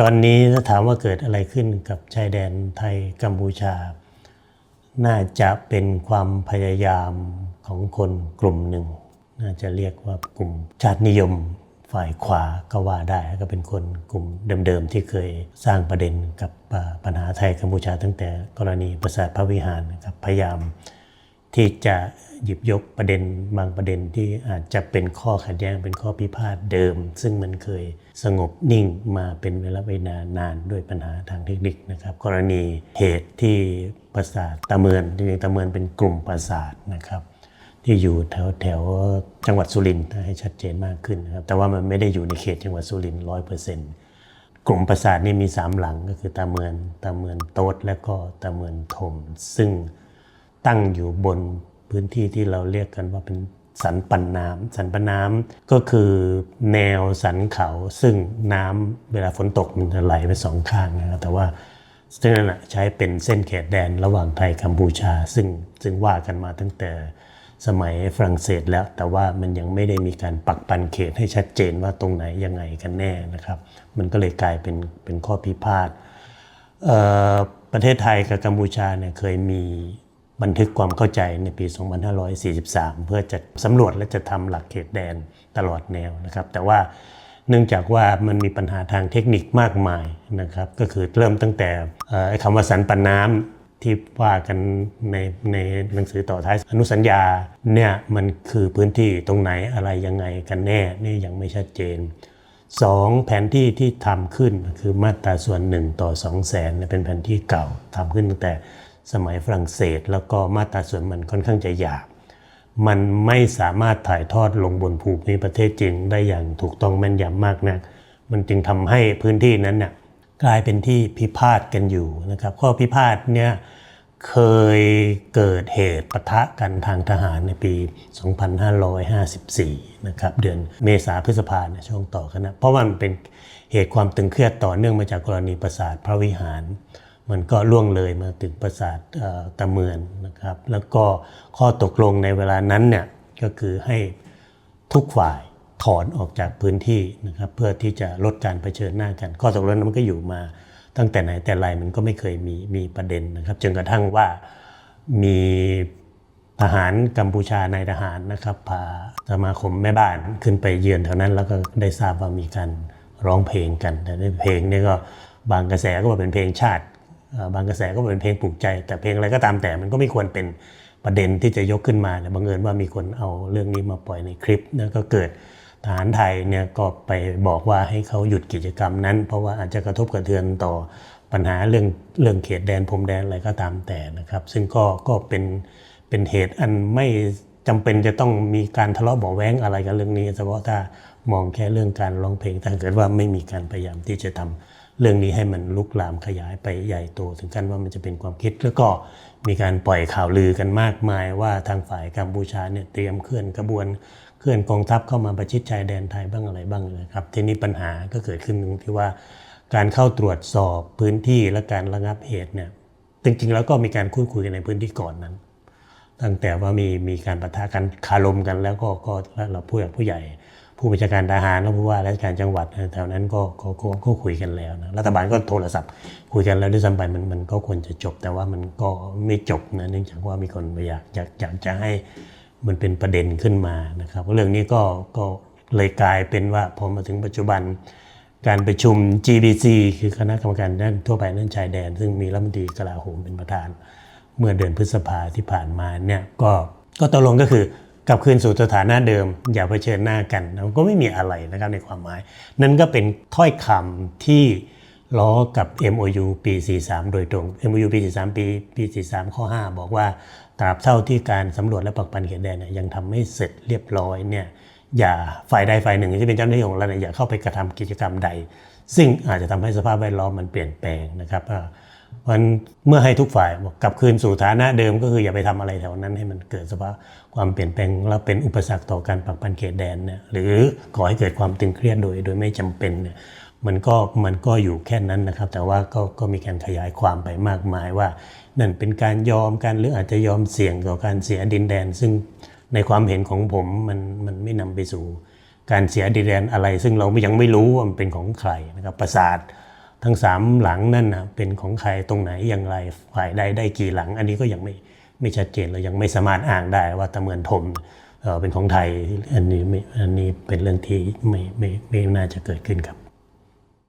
ตอนนี้ถ้าถามว่าเกิดอะไรขึ้นกับชายแดนไทยกัมพูชา น่าจะเป็นความพยายามของคนกลุ่มหนึ่ง น่าจะเรียกว่ากลุ่มชาตินิยมฝ่ายขวาก็ว่าได้ก็เป็นคนกลุ่มเดิมๆที่เคยสร้างประเด็นกับปัญหาไทยกัมพูชา ตั้งแต่กรณีปราสาทพระวิหารนะครับพยายาม ที่จะหยิบยกประเด็นบางประเด็นที่อาจจะเป็นข้อขัดแย้งเป็นข้อพิพาทเดิม ซึ่งมันเคยสงบนิ่งมาเป็นเวลาเวลานานด้วยปัญหาทางเทคนิคนะครับ กรณีเหตุที่ปราสาทตะเมือนจริงๆตะเมือนเป็นกลุ่มปราสาทนะครับ ที่อยู่แถวแถวจังหวัดสุรินทร์ให้ชัดเจนมากขึ้นนะครับแต่ว่ามันไม่ได้อยู่ในเขตจังหวัดสุรินทร์ร้อยเปอร์เซ็นต์กลุ่มปราสาทนี่มีสามหลังก็คือตาเมือนตาเมือนโต๊ดและก็ตาเมือนถมซึ่ง ตั้งอยู่บนพื้นที่ที่เราเรียกกันว่าเป็นสันปันน้ำสันปันน้ำก็คือแนวสันเขาซึ่งน้ำเวลาฝนตกมันจะไหลไปสองข้างนะครับแต่ว่าซึ่งนั่นใช้เป็นเส้นเขตแดนระหว่างไทยกัมพูชา ซึ่งซึ่งว่ากันมาตั้งแต่สมัยฝรั่งเศสแล้ว แต่ว่ามันยังไม่ได้มีการปักปันเขตให้ชัดเจนว่าตรงไหนยังไงกันแน่นะครับ มันก็เลยกลายเป็นเป็นข้อพิพาทเอ่อประเทศไทยกับกัมพูชาเนี่ยเคยมี บันทึกความเข้าใจในปี 2543 เพื่อจะสำรวจและจะทำหลักเขตแดนตลอดแนวนะครับ แต่ว่าเนื่องจากว่ามันมีปัญหาทางเทคนิคมากมายนะครับ ก็คือเริ่มตั้งแต่คำว่าสันปันน้ำที่ว่ากันในในหนังสือต่อท้ายอนุสัญญาเนี่ยมันคือพื้นที่ตรงไหนอะไรยังไงกันแน่นี่ยังไม่ชัดเจน 2. แผนที่ที่ทำขึ้นคือมาตราส่วน 1 ต่อ 2 0 0แสนเนี่ยเป็นแผนที่เก่าทำขึ้นตั้งแต่ สมัยฝรั่งเศส แล้วก็มาตราส่วนมันค่อนข้างจะหยาบ มันไม่สามารถถ่ายทอดลงบนภูมิประเทศจริงได้อย่างถูกต้องแม่นยำมากนัก มันจึงทำให้พื้นที่นั้นน่ะกลายเป็นที่พิพาทกันอยู่นะครับ ข้อพิพาทเนี่ยเคยเกิดเหตุปะทะกันทางทหารในปี 2554 นะครับเดือนเมษาพฤษภาเนี่ยช่วงต่อกันนะเพราะว่ามันเป็นเหตุความตึงเครียดต่อเนื่องมาจากกรณีปราสาทพระวิหาร มันก็ล่วงเลยมาถึงปราสาทตะเมือนนะครับ แล้วก็ข้อตกลงในเวลานั้นเนี่ยก็คือให้ทุกฝ่ายถอนออกจากพื้นที่นะครับเพื่อที่จะลดการเผชิญหน้ากัน ข้อตกลงนั้นมันก็อยู่มาตั้งแต่ไหนแต่ไรมันก็ไม่เคยมีมีประเด็นนะครับจนกระทั่งว่ามีทหารกัมพูชานายทหารนะครับพาสมาคมแม่บ้านขึ้นไปเยือนแถวนั้น แล้วก็ได้ทราบว่ามีการร้องเพลงกันแต่ในเพลงนี่ก็บางกระแสก็ว่าเป็นเพลงชาติ บางกระแสก็เป็นเพลงปลุกใจ แต่เพลงอะไรก็ตามแต่มันก็ไม่ควรเป็นประเด็นที่จะยกขึ้นมาเนี่บังเอิญว่ามีคนเอาเรื่องนี้มาปล่อยในคลิปแล้วก็เกิดทหารไทยเนี่ยก็ไปบอกว่าให้เขาหยุดกิจกรรมนั้น เพราะว่าอาจจะกระทบกระเทือนต่อปัญหาเรื่องเรื่องเขตแดนพรมแดนอะไรก็ตามแต่นะครับ ซึ่งก็ก็เป็นเป็นเหตุอันไม่จำเป็นจะต้องมีการทะเลาะเบาแว้งอะไรกันเรื่องนี้เฉพาะถ้ามองแค่เรื่องการร้องเพลงแต่ถ้าเกิดว่าไม่มีการพยายามที่จะทำ เรื่องนี้ให้มันลุกลามขยายไปใหญ่โตถึงขั้นว่ามันจะเป็นความคิดแล้วก็มีการปล่อยข่าวลือกันมากมายว่าทางฝ่ายกัมพูชาเนี่ยเตรียมเคลื่อนกระบวนเคลื่อนกองทัพเข้ามาประชิดชายแดนไทยบ้างอะไรบ้างเลยครับทีนี้ปัญหาก็เกิดขึ้นตรงที่ว่า การเข้าตรวจสอบพื้นที่และการระงับเหตุเนี่ยจริงๆแล้วก็มีการพูดคุยกันในพื้นที่ก่อนนั้น ตั้งแต่ว่ามีมีการประทะกันคารมกันแล้วก็ก็เราผู้ใหญ่ผู้ใหญ่ ผู้บัญชาการทหารและผู้ว่าราชการจังหวัดแถวนั้นก็ก็ก็ก็คุยกันแล้วนะรัฐบาลก็โทรศัพท์ คุยกันแล้วด้วยซ้ำไปมันมันก็ควรจะจบ แต่ว่ามันก็ไม่จบนะเนื่องจากว่ามีคนอยากอยากอยากจะให้มันเป็นประเด็นขึ้นมานะครับเรื่องนี้ก็ก็เลยกลายเป็นว่าพอมาถึงปัจจุบันการประชุม GBC คือคณะกรรมการด้านทั่วไปด้านชายแดน ซึ่งมีรัฐมนตรีกลาโหมเป็นประธาน เมื่อเดือนพฤษภาที่ผ่านมาเนี่ยก็ก็ตกลงก็คือ กลับคืนสู่สถานะเดิม อย่าเผชิญหน้ากันก็ไม่มีอะไรนะครับในความหมาย นั่นก็เป็นถ้อยคำที่ล้อกับ MOU ปี 43 โดยตรง MOU ปี 43 ปีปี 43 ข้อ 5 บอกว่าตราบเท่าที่การสำรวจและปักปันเขตแดนยังทำไม่เสร็จเรียบร้อยเนี่ยอย่าฝ่ายใดฝ่ายหนึ่งที่เป็นเจ้าหน้าที่ของรัฐเนี่ยอย่าเข้าไปกระทำกิจกรรมใด ซึ่งอาจจะทำให้สภาพแวดล้อมมันเปลี่ยนแปลงนะครับ อ่ามันเมื่อให้ทุกฝ่ายบอกกลับคืนสู่ฐานะเดิมก็คืออย่าไปทำอะไรแถวนั้นให้มันเกิดสภาพความเปลี่ยนแปลงแล้วเป็นอุปสรรคต่อการปักปันเขตแดนเนี่ยหรือก่อให้เกิดความตึงเครียดโดยโดยไม่จำเป็นเนี่ยมันก็มันก็อยู่แค่นั้นนะครับ แต่ว่าก็ก็มีการขยายความไปมากมายว่า นั่นเป็นการยอมกันหรืออาจจะยอมเสี่ยงต่อการเสียดินแดน ซึ่งในความเห็นของผมมันมันไม่นำไปสู่ การเสียดินแดนอะไร ซึ่งเรายังไม่รู้ว่ามันเป็นของใครนะครับปราสาท ทั้งสามหลังนั่นนะเป็นของใครตรงไหนอย่างไรฝ่ายใดได้กี่หลัง อันนี้ก็ยังไม่ไม่ชัดเจนเรายังไม่สามารถอ้างได้ว่าตะเมือนทมเป็นของไทยอันนี้ไม่อันนี้เป็นเรื่องที่ไม่ไม่ไม่น่าจะเกิดขึ้นครับ